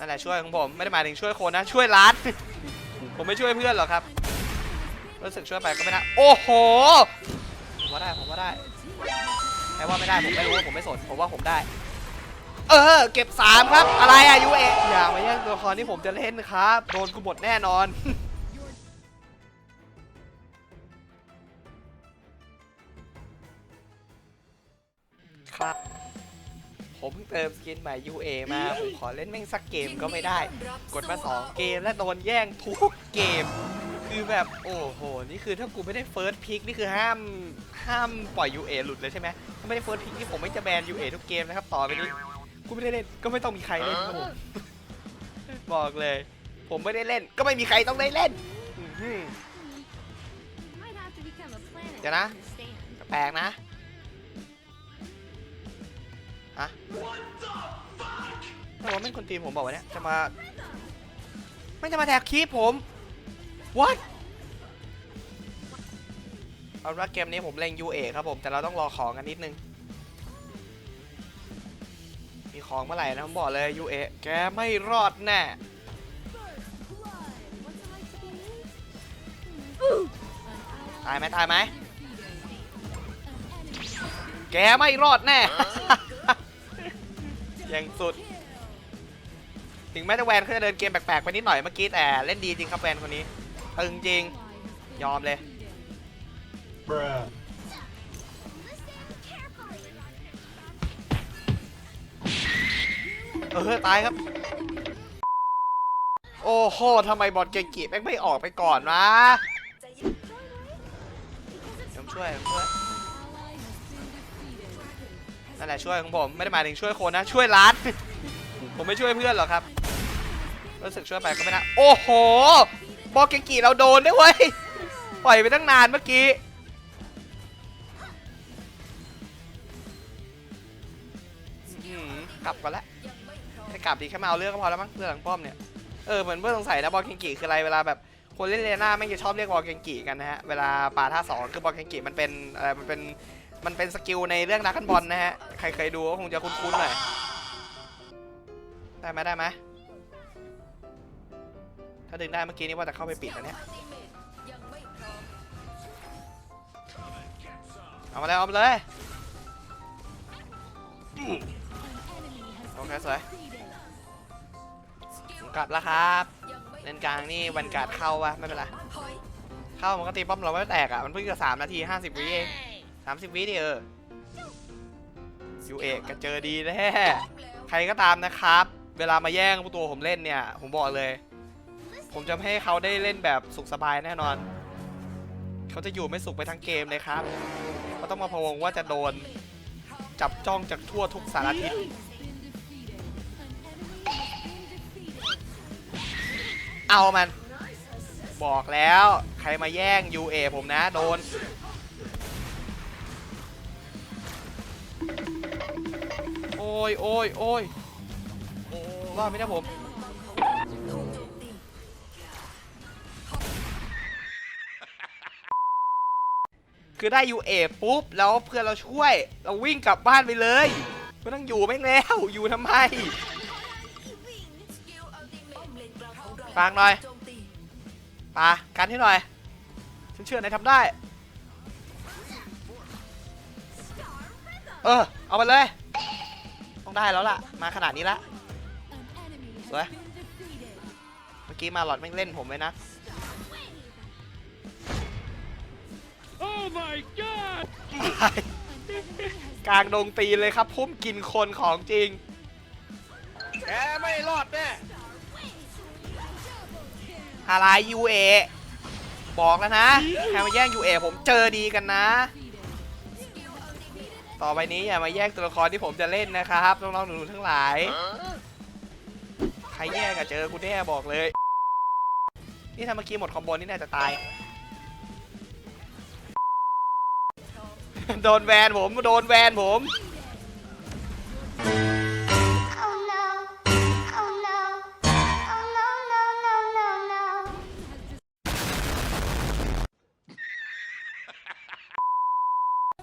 นั่นแหละช่วยของผมไม่ได้หมายถึงช่วยคนนะช่วยร้าน ผมไม่ช่วยเพื่อนหรอกครับรู้สึกช่วยไปก็ไม่ได้โอ้โหผมว่าได้ผมว่าได้ใครว่าไม่ได้ผมไม่รู้ผมไม่สนผมว่าผมได้ เออ เก็บสามครับ อะไรอะยูเออย่ามาแย่งตัวละครที่ผมจะเล่นครับโดนกูหมดแน่นอนครับ ผมเพิ่งเติมสกินใหม่ UA มา ผมขอเล่นแม่งสักเกมก็ไม่ได้ กดมา 2 เกมและโดนแย่งทุกเกม คือแบบโอ้โห นี่คือถ้ากูไม่ได้เฟิร์สพิกนี่คือห้ามห้ามปล่อย UA หลุดเลยใช่ไหมถ้าไม่ได้เฟิร์สพิกนี่ผมไม่จะแบน UA ทุกเกมนะครับต่อไปนี้กูไม่ได้เล่นก็ไม่ต้องมีใครเล่นครับผมบอกเลย ผมไม่ได้เล่น ก็ไม่มีใครต้องได้เล่นอื้อหือเดี๋ยวนะแปลกนะ ฮะโอ้ไม่คนตีมผมบอกว่าเนี่ยจะมาไม่จะมาแท็กคีผม what เอาละเกมนี้ผมเล่ง UA ครับผม แต่เราต้องรอของกันนิดนึง มีของเมื่อไหร่นะผมบอกเลย UA แกไม่รอดแน่ตายไหมตายไหมแกไม่รอดแน่ ยังสุด ถึงแม้จะแวนเขาจะเดินเกมแปลกๆไปนิดหน่อยเมื่อกี้แต่เล่นดีจริงครับแวนคนนี้ตึงจริง ยอมเลย Bruh. เออตายครับ โอ้โหทำไมบอลเกงกิแม่งไม่ออกไปก่อนวะเดี๋ยวผมช่วยผมช่วย นั่นแหละช่วยของผมไม่ได้หมายถึงช่วยคนนะ ช่วยร้าน ผมไม่ช่วยเพื่อนหรอกครับรู้สึกช่วยไปก็ไม่ได้โอ้โหบอลเกงกิเราโดนด้วยเว้ยปล่อยไปตั้งนานเมื่อกี้กลับก่อนละจะกลับดีแค่มาเอาเรื่องก็พอแล้วมั้งเพื่อนหลังป้อมเนี่ยเออเหมือนเพื่อนสงสัยนะบอลเกงกิคืออะไรเวลาแบบคนเล่นเลน่าไม่จะชอบเรียกบอลเกงกิกันนะฮะเวลาปาท่าสองคือบอลเกงกิมันเป็นอะไรมันเป็น มันเป็นสกิลในเรื่องนักขันบอลนะฮะ ใครเคยดูก็คงจะคุ้นๆหน่อย ได้ไหมได้ไหมถ้าดึงได้เมื่อกี้นี่ว่าจะเข้าไปปิดอันเนี้ยเอามาเลยเอามาเลย โอเคสวยกลับแล้วครับเลนกลางนี่วันการ์ดเข้าวะไม่เป็นไร เข้ามันก็ตีป้อมเราไม่แตกอะ มันเพิ่งจะสามนาทีห้าสิบวิเอง สามสิบวิดิเออยูเอกก็เจอดีแน่ใครก็ตามนะครับ เวลามาแย่งตัวผมเล่นเนี่ย ผมบอกเลย ผมจะไม่ให้เขาได้เล่นแบบสุขสบายแน่นอน เขาจะอยู่ไม่สุขไปทั้งเกมเลยครับเขาต้องมาพะวงว่าจะโดน จับจ้องจากทั่วทุกสารทิศเอามัน บอกแล้ว ใครมาแย่ง UA ผมนะ โดน โอ้ยโอ้ยโอ้ยว่าไม่ได้ผม คือได้ UA ปุ๊บ แล้วเพื่อนเราช่วย เราวิ่งกลับบ้านไปเลยไม่ต้องอยู่แม่งแล้ว อยู่ทำไม ฟังหน่อยปากันให้หน่อย ฉันเชื่อนายทำได้ เออ เอาไปเลย ต้องได้แล้วล่ะ มาขนาดนี้ละสวยเมื่อกี้มาหลอดแม่งเล่นผมเลยนะ Oh my god! กลางดงตีนเลยครับ พุ่มกินคนของจริง แกไม่รอดแน่อะไรยูเอบอกแล้วนะใครมาแย่งยูเอผมเจอดีกันนะ ต่อไปนี้อย่ามาแย่งตัวละครที่ผมจะเล่นนะครับน้องๆหนูๆทั้งหลาย ใครแย่งอะเจอกูแน่บอกเลย นี่ถ้าเมื่อกี้หมดคอมโบนี่น่าจะตาย โดนแวนผมโดนแวนผม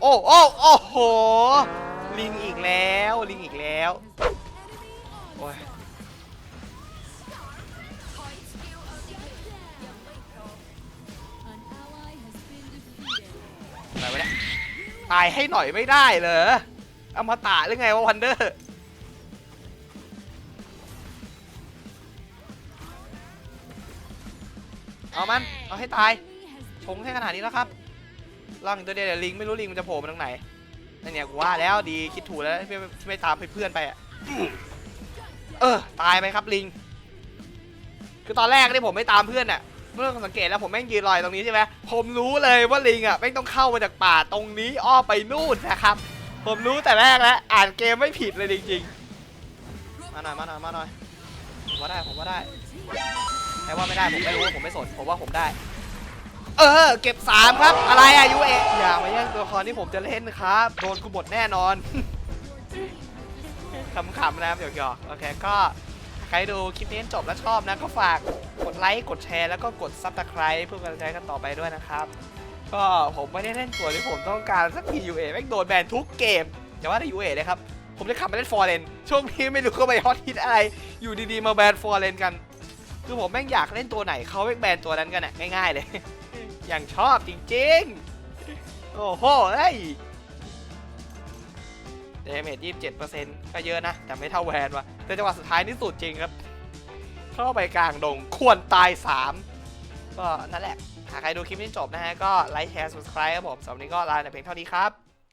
โอ้โอ้โอ้โห ลิงอีกแล้ว ลิงอีกแล้ว โอ้ย ตายไปแล้วตายให้หน่อยไม่ได้เหรออมตะหรือไงวะวันเดอร์ เอามัน เอาให้ตาย ชงให้ขนาดนี้แล้วครับ ล่างตัวเดียวเดี๋ยวลิงไม่รู้ลิงมันจะโผล่มาตรงไหนนั่นเนี่ยกูว่าแล้วดีคิดถูกแล้วที่ไม่ที่ไม่ตามเพื่อนไปอะเออ ตายไปครับลิง คือตอนแรกที่ผมไม่ตามเพื่อนอะเมื่อสังเกตแล้วผมแม่งยืนลอยตรงนี้ใช่ไหมผมรู้เลยว่าลิงอะแม่งต้องเข้ามาจากป่าตรงนี้อ้อมไปนู่นนะครับ ผมรู้แต่แรกแล้วอ่านเกมไม่ผิดเลยจริงๆมาหน่อยมาหน่อยมาหน่อยผมว่าได้ผมว่าได้ใครว่าไม่ได้ผมไม่รู้ผมไม่สนผมว่าผมได้ เออ เก็บสามครับ อะไรอะยูเออย่ามาแย่งตัวละครที่ผมจะเล่นครับ โดนกูหมดแน่นอน ขำๆนะครับหยอกๆโอเค ก็ ใครดูคลิปนี้จบแล้วชอบนะ ก็ฝากกดไลค์ กดแชร์ แล้วก็กดซับสไคร b e เพื่อกำลังใจกันต่อไปด้วยนะครับ ก็ผมไม่ได้เล่นตัวที่ผมต้องการสักทียูเอแม่งโดนแบนทุกเกมอย่าว่าแต่ยูเอเลยครับ ผมจะขับมาเล่นฟอร์เรนช่วงนี้ไม่รู้ก็ไปฮอตฮิตอะไร อยู่ดีๆมาแบนฟอร์เรนกัน คือผมแม่งอยากเล่นตัวไหนเขาแม่งแบนตัวนั้นกันอะง่ายๆเลย อย่างชอบจริงๆ โอ้โหเอ้ยเดเมจยี่สิบเจ็ดเปอร์เซ็นต์ก็เยอะนะ แต่ไม่เท่าแวนว่ะแต่จังหวะสุดท้ายนี่สุดจริงครับ เข้าไปกลางดงควรตาย3ก็นั่นแหละ หากใครดูคลิปนี้จบนะฮะ ก็ไลค์แชร์ subscribe ครับผมสำหรับวันนี้ก็ลาในเพียงเท่านี้ครับ